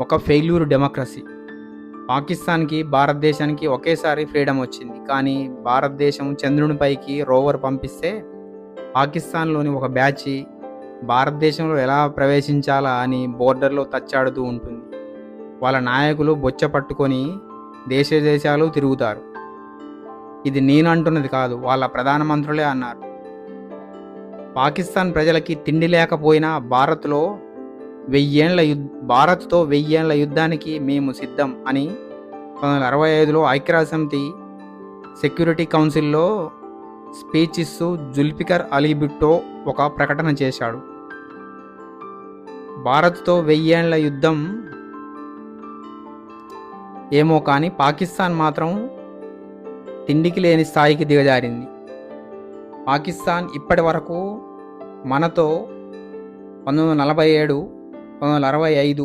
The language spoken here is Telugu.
ఒక ఫెయిల్యూర్ డెమోక్రసీ పాకిస్తాన్కి భారతదేశానికి ఒకేసారి ఫ్రీడమ్ వచ్చింది. కానీ భారతదేశం చంద్రునిపైకి రోవర్ పంపిస్తే పాకిస్తాన్లోని ఒక బ్యాచ్ భారతదేశంలో ఎలా ప్రవేశించాలా అని బోర్డర్లో తచ్చాడుతూ ఉంటుంది. వాళ్ళ నాయకులు బొచ్చ పట్టుకొని దేశ దేశాలు తిరుగుతారు. ఇది నేను అంటున్నది కాదు వాళ్ళ ప్రధానమంత్రులే అన్నారు. పాకిస్తాన్ ప్రజలకి తిండి లేకపోయినా భారత్లో వెయ్యేండ్ల యుద్ భారత్తో వెయ్యేండ్ల యుద్ధానికి మేము సిద్ధం అని పంతొమ్మిది వందల అరవై ఐదులో ఐక్యరాజ్యసమితి సెక్యూరిటీ కౌన్సిల్లో స్పీచ్ ఇస్తూ జుల్ఫికర్ అలీ భుట్టో ఒక ప్రకటన చేశాడు. భారత్తో వెయ్యేండ్ల యుద్ధం ఏమో కానీ పాకిస్తాన్ మాత్రం తిండికి లేని స్థాయికి దిగజారింది. పాకిస్తాన్ ఇప్పటి వరకు మనతో పంతొమ్మిది వందల నలభై ఏడు పంతొమ్మిది వందల అరవై ఐదు